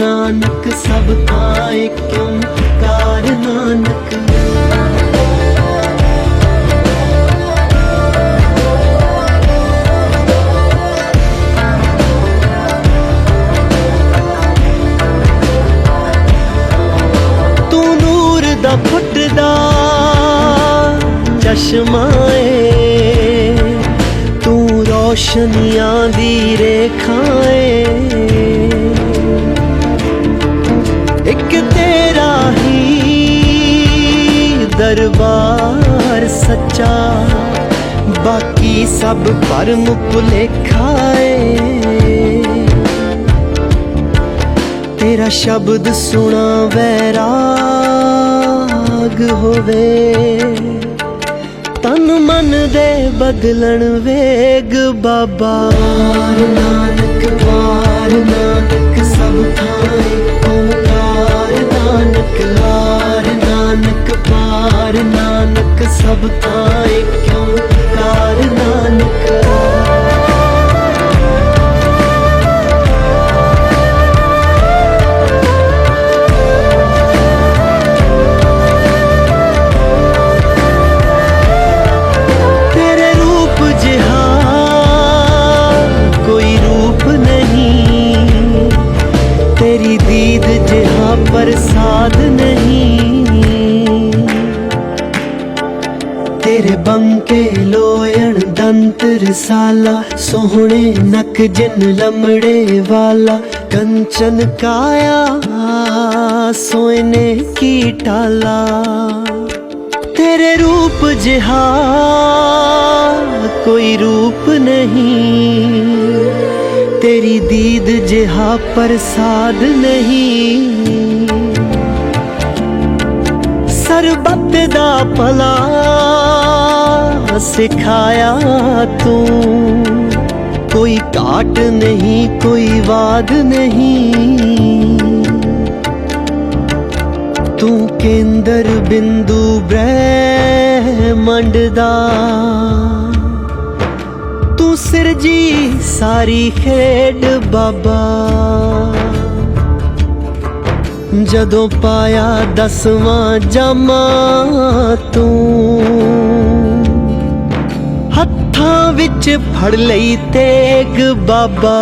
ਨਾਨਕ, ਸਭ ਥਾਂ ਏਕ ਓੰਕਾਰ ਨਾਨਕ। ਤੂੰ ਨੂਰ ਦਾ ਫੁੱਟਦਾ ਚਸ਼ਮਾ ਏ। ਤੂੰ ਰੋਸ਼ਨੀਆਂ ਦੀ ਰੇਖਾ ਦਰਬਾਰ ਸੱਚਾ, ਬਾਕੀ ਸਭ ਭਰਮ ਭੁਲੇਖਾ ਏ। ਤੇਰਾ ਸ਼ਬਦ ਸੁਣਾ ਵੈਰਾਗ ਹੋਵੇ, ਤਨ ਮਨ ਦੇ ਬਦਲਣ ਵੇਗ ਬਾਬਾ। ਨਾਨਕ ਵਾਰ ਥਾਂ ਸਾਲਾ ਸੋਹਣੇ ਨਕ ਜਿਨ ਲਮੜੇ ਵਾਲਾ, ਕੰਚਨ ਕਾਇਆ ਸੋਇਨੇ ਕੀ ਟਾਲਾ। ਤੇਰੇ ਰੂਪ ਜਿਹਾ ਕੋਈ ਰੂਪ ਨਹੀਂ। ਤੇਰੀ ਦੀਦ ਜਿਹਾ ਪ੍ਰਸਾਦ ਨਹੀਂ। ਸਰਬੱਤ ਦਾ ਭਲਾ ਸਿਖਾਇਆ ਤੂੰ? ਕੋਈ ਘਾਟ ਨਹੀਂ, ਕੋਈ ਵਾਦ ਨਹੀਂ। ਤੂੰ ਕੇਂਦਰ ਬਿੰਦੂ ਬ੍ਰਹਿਮੰਡ ਦਾ। ਤੂੰ ਸਿਰਜੀ ਸਾਰੀ ਖੇਡ ਬਾਬਾ। ਜਦੋਂ ਪਾਇਆ ਦਸਵਾਂ ਜਾਮਾ ਤੂੰ ਹੱਥਾਂ ਵਿੱਚ ਫੜ ਲਈ ਤੇਗ ਬਾਬਾ।